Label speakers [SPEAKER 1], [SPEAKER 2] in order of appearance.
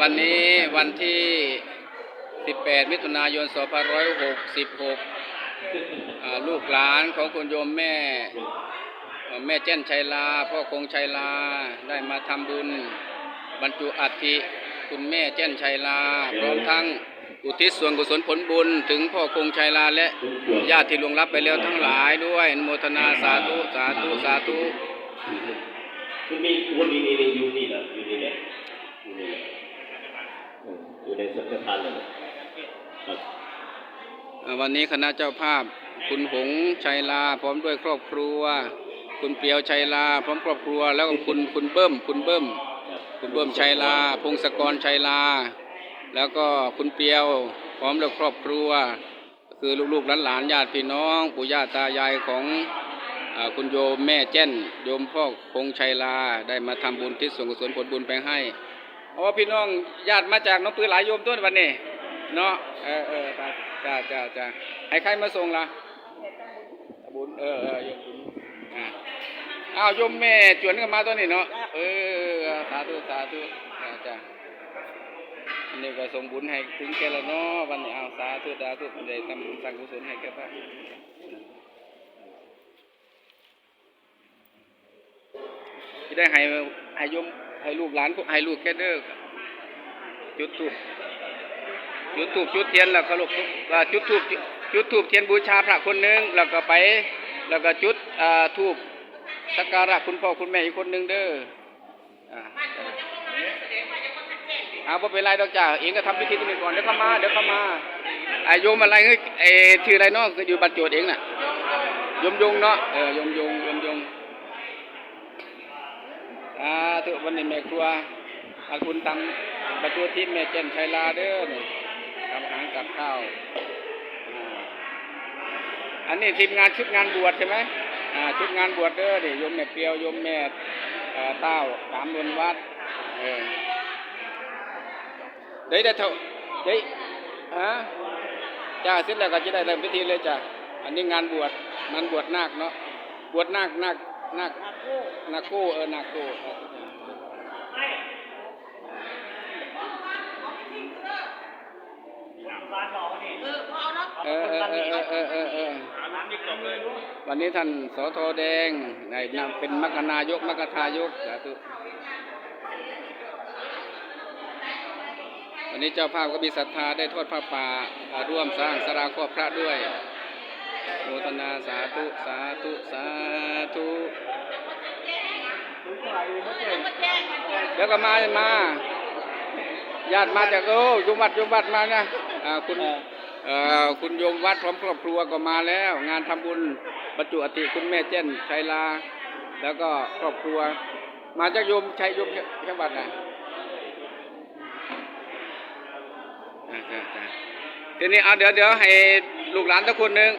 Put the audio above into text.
[SPEAKER 1] วันนี้วันที่ 18 มิถุนายน 2566 ลูกหลานของคุณโยมแม่ แม่เจ้นชัยลา พ่อคงชัยลา ได้มาทำบุญ บรรจุอัฐิคุณแม่เจ้นชัยลา พร้อมทั้งอุทิศส่วนกุศลผลบุญ ถึงพ่อคงชัยลาและญาติที่ลวงลับไปแล้วทั้งหลายด้วยนโมทนาสาธุ สาธุ สาธุ
[SPEAKER 2] คือมีวันนี้นี่อยู่นี่แหละอยู่นี่แหละอยู่นี่แหละเอออยู่ในสังฆทานเลยครับ
[SPEAKER 1] อ่า วันนี้คณะเจ้าภาพ คุณหงส์ชัยลา พร้อมด้วยครอบครัว คุณเปียวชัยลา พร้อมครอบครัว แล้วก็คุณคุณเบิ้ม คุณเบิ้ม
[SPEAKER 2] คุ
[SPEAKER 1] ณเบิ้มชัยลา พงศกรชัยลา แล้วก็คุณเปียว พร้อมด้วยครอบครัว คือลูกๆหลานๆญาติพี่น้องปู่ย่าตายายของคุณโยมแม่เจ้น โยมพ่อคงชัยลา ได้มาทำบุญที่ส่วนกุศลผลบุญไปให้ เพราะว่าพี่น้องญาติมาจากน้องปือหลายโยมต้นวันนี้เนาะเออเออจ้าจ้าจ้าให้ใครมาส่งล่ะบุญเออเออโยมบุญอ่าอ้าวโยมแม่จวนกันมาตัวนี้เนาะเออสาธุสาธุจ้าจ้าอันนี้ก็ส่งบุญให้ถึงแกแล้วเนาะวันนี้เอาสาธุสาธุได้ทำบุญสร้างกุศลให้แกพระที่ได้ให้ให้โยม ให้ลูกหลานพวกให้ลูกแกเด้อจุดทูบจุดถูกจุดเทียนแล้วก็ลูกจุดถูกจุดถูกเทียนบูชาพระคนหนึ่งแล้วก็ไปแล้วก็จุดอ่าถูกสักการะคุณพ่อคุณแม่อีกคนหนึ่งเด้ออ่าเอาบ่เป็นไรดอกจ้าเองก็ทำพิธีตรงนี้ก่อนเดี๋ยวเข้ามาเดี๋ยวเข้ามาไอ้โยมอะไรเฮ้ยไอ้ชื่ออะไรเนาะคืออยู่บัตรโจทย์เองน่ะยมยงเนาะเออยมยงยมยง อ่าถือวันนี้แม่ครัวอาคุณทำบัตรโจทย์ที่แม่เจนชัยลาเด้อนี่ทำอาหารกับข้าวอันนี้ทีมงานชุดงานบวชใช่ไหมอ่าชุดงานบวชเด้อดิโยมแม่เปียวโยมแม่เต้าสามนวลวัดเออเดี๋ยวได้เท่าเดี๋ยวฮะจ้าเสร็จแล้วก็จะได้เริ่มพิธีเลยจ้ะอันนี้งานบวชงานบวชนาคเนาะบวชนาคนาค นาคนาคโก้เออนาคโก้เออเออเออเออเออเออเออวันนี้ท่านสทแดงในนามเป็นมรคนายกมรคทายกสาธุวันนี้เจ้าภาพก็มีศรัทธาได้ทอดผ้าป่าอ่าร่วมสร้างสราครอบพระด้วย โมทนาสาธุ สาธุ สาธุเดี๋ยวก็มามาญาติมาจากโอ้ยมวัดยมวัดมานะอ่าคุณเอ่อคุณโยมวัดพร้อมครอบครัวก็มาแล้ว งานทำบุญบรรจุอติคุณแม่เจ้นชัยลา แล้วก็ครอบครัว มาจากโยมชัยโยมจังหวัดไหนอ่าจ้ะจ้ะทีนี้เอาเดี๋ยวเดี๋ยวให้ลูกหลานทุกคนหนึ่ง